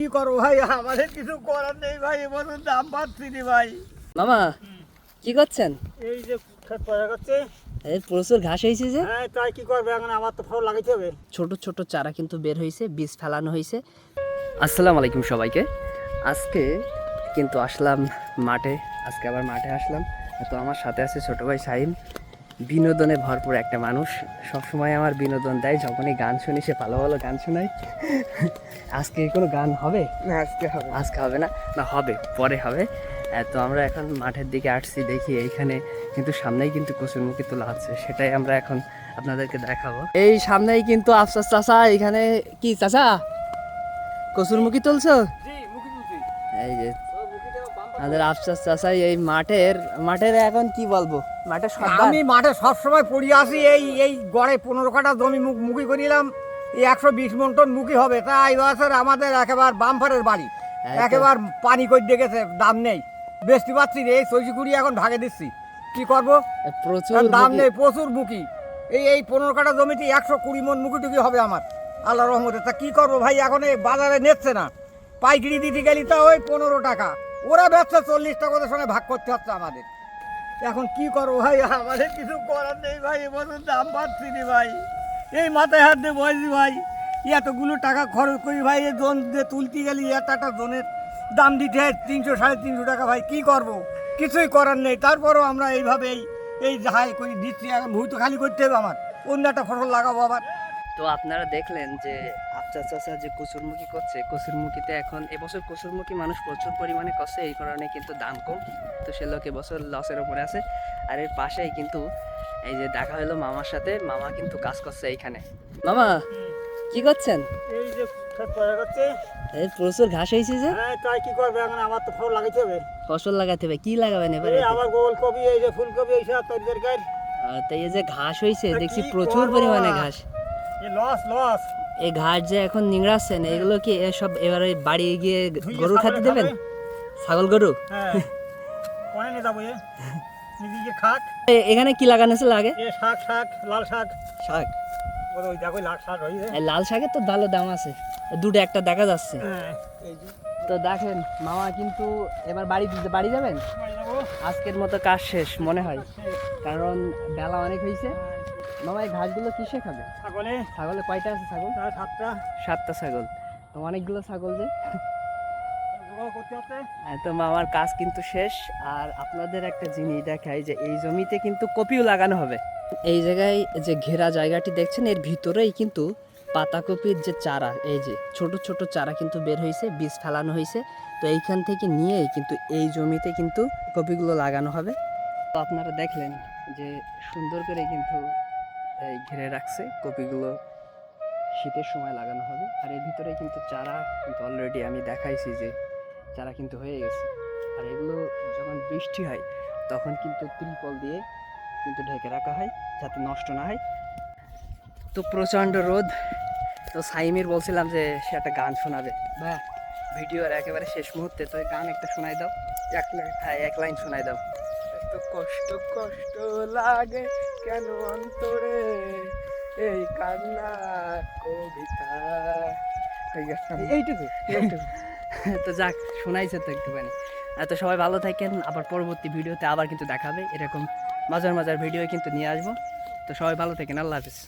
কি করো ভাই? আমাদের কিছু করার নেই ভাই এবছর দাম পাচ্ছি নি ভাই। মামা কি করছেন? এই যে ক্ষেত পড়ে যাচ্ছে এই প্রচুর ঘাস হয়েছে যে। হ্যাঁ তাই কি করবে এখন? আমার তো ফল লাগাইতে হবে। ছোট ছোট চারা কিন্তু বের হয়েছে বীজ ফেলানো হয়েছে। আসসালামু আলাইকুম সবাইকে। আজকে কিন্তু আসলাম মাঠে আজকে আবার মাঠে আসলাম। তো আমার সাথে আছে ছোট ভাই সাইম বিনোদনে ভরপুর একটা মানুষ। সবসময় আমার বিনোদন দেয় যখনই গান শুনি সে ভালো ভালো গান শোনায়। আজকে কোনো গান হবে? না আজকে হবে আজকে হবে না? না হবে পরে হবে। তো আমরা এখন মাঠের দিকে আসছি দেখি এইখানে কিন্তু সামনেই কিন্তু কচুরমুখী তোলা হচ্ছে সেটাই আমরা এখন আপনাদেরকে দেখাবো। এই সামনেই কিন্তু আফসাস চাষা এখানে কি চাষা কচুরমুখী তুলছো। এই যে আমাদের আফসাস চাষাই এই মাঠের মাঠের এখন কি বলব? মাঠের আমি মাঠে সবসময় পড়ি আসি এই এই গড়ে পনেরো কাটা জমি মুখ মুখি করিলাম এই একশো বিশ মন টন মুখি হবে তাই বছর আমাদের একেবারে বামফারের বাড়ি। এই। একেবারে পানি করে ডেকেছে দাম নেই। বেশি পাচ্ছি রে এই চৈশি কুড়ি এখন ভাগে দিচ্ছি। কি করব? প্রচুর দাম নেই প্রচুর মুখি। এই এই পনেরো কাটা জমিতে একশো কুড়ি মন মুখি টুকি হবে আমার আল্লাহ রহমতে। তা কি করব ভাই এখন এই বাজারে নেচ্ছে না। পাইকারি দিতে গেলি তা ওই পনেরো টাকা। ওরা ব্যবসা চল্লিশ টাকা ওদের সঙ্গে ভাগ করতে হচ্ছে আমাদের। এখন কি করব ভাই? আমাদের কিছু করার নেই ভাই এবছর দাম পাচ্ছি নি ভাই। এই মাথায় হাত দিয়ে বলছি ভাই, এতগুলো টাকা খরচ করি ভাই এই জোন দিয়ে তুলতে গেলি, এত একটা জোনের দাম দিতে হয় তিনশো, সাড়ে তিনশো টাকা ভাই, কি করব? কিছুই করার নেই। তারপরও আমরা এইভাবে এই এই যাহাই করি, দিচ্ছি, এখন ভূত খালি করতে হবে আমার। অন্য একটা ফসল লাগাবো আবার। তো আপনারা দেখলেন যে আফসা চাষা যে কচুরমুখী করছে। কচুরমুখীতে এখন এবছর কচুরমুখী মানুষ প্রচুর পরিমাণে করছে এই কারণে কিন্তু দাম কম। তো সে লোক এবছর লসের ওপরে আছে। আর এর পাশেই কিন্তু এই যে দেখা হলো মামার সাথে মামা কিন্তু কাজ করছে এইখানে। মামা কি করছেন? এই যে এই প্রচুর ঘাস হয়েছে যে? হ্যাঁ তাই কি করবে? এখন আমার তো ফল লাগাইতে হবে। ফসল লাগাতে হবে। কি লাগাবেন এবারে? এই আমার গোলকপি এই যে ফুলকপি এইসব তৈরি গাছ আহ, তো এই যে ঘাস হয়েছে দেখছি প্রচুর পরিমাণে ঘাস। এই ঘাস যে এখন নিংড়াচ্ছেন এগুলো কি এসব এবারে বাড়ি গিয়ে গরু খাতে দেবেন? ছাগল গরু? হ্যাঁ। এখানে কি লাগানো আছে লাগে? শাক শাক লাল শাক। শাক? লাল শাকের তো ভালো দাম আছে। দুটো একটা দেখা যাচ্ছে। হ্যাঁ। তো দেখেন মামা কিন্তু এবার বাড়ি বাড়ি যাবেন? আজকের মতো কাজ শেষ মনে হয়। কারণ বেলা অনেক হয়েছে মামা এই ঘাসগুলো কিসে খাবে? ছাগলে। ছাগলে কয়টা আছে ছাগল? প্রায় সাতটা। সাতটা ছাগল। তো অনেকগুলো ছাগল যে। হ্যাঁ, তো মামার কাজ কিন্তু শেষ। আর আপনাদের একটা জিনিস দেখাই যে এই জমিতে কিন্তু কপিও লাগানো হবে। এই জায়গায় যে ঘেরা জায়গাটি দেখছেন এর ভিতরেই কিন্তু পাতাকপির যে চারা এই যে ছোট ছোট চারা কিন্তু বের হয়েছে বীজ ফেলানো হয়েছে। তো এইখান থেকে নিয়েই কিন্তু এই জমিতে কিন্তু কপিগুলো লাগানো হবে। তো আপনারা দেখলেন যে সুন্দর করে কিন্তু ঘিরে রাখছে, কপিগুলো শীতের সময় লাগানো হবে। আর এর ভিতরে কিন্তু চারা কিন্তু অলরেডি আমি দেখাইছি যে চারা কিন্তু হয়ে গেছে। আর এগুলো যখন বৃষ্টি হয়, তখন কিন্তু ত্রিপল দিয়ে কিন্তু ঢেকে রাখা হয়, যাতে নষ্ট না হয়। তো প্রচণ্ড রোদ। তো সাইমির বলছিলাম যে সে একটা গান শোনাবে। বা ভিডিওর একেবারে শেষ মুহূর্তে, তো গান একটা শোনাই দাও। এক লাইন হ্যাঁ এক লাইন শোনাই দাও। এত কষ্ট কষ্ট লাগে কেন অন্তরে এই কান্না কবিতা? এইটুকু এইটুকু। তো যাক শোনাইছে তো একটুখানি। তো সবাই ভালো থাকেন। আবার পরবর্তী ভিডিওতে আবার কিন্তু দেখাবে। এরকম মাঝার মাঝার ভিডিও কিন্তু নিয়ে আসব। তো সবাই ভালো থাকেন। আল্লাহ হাফিজ।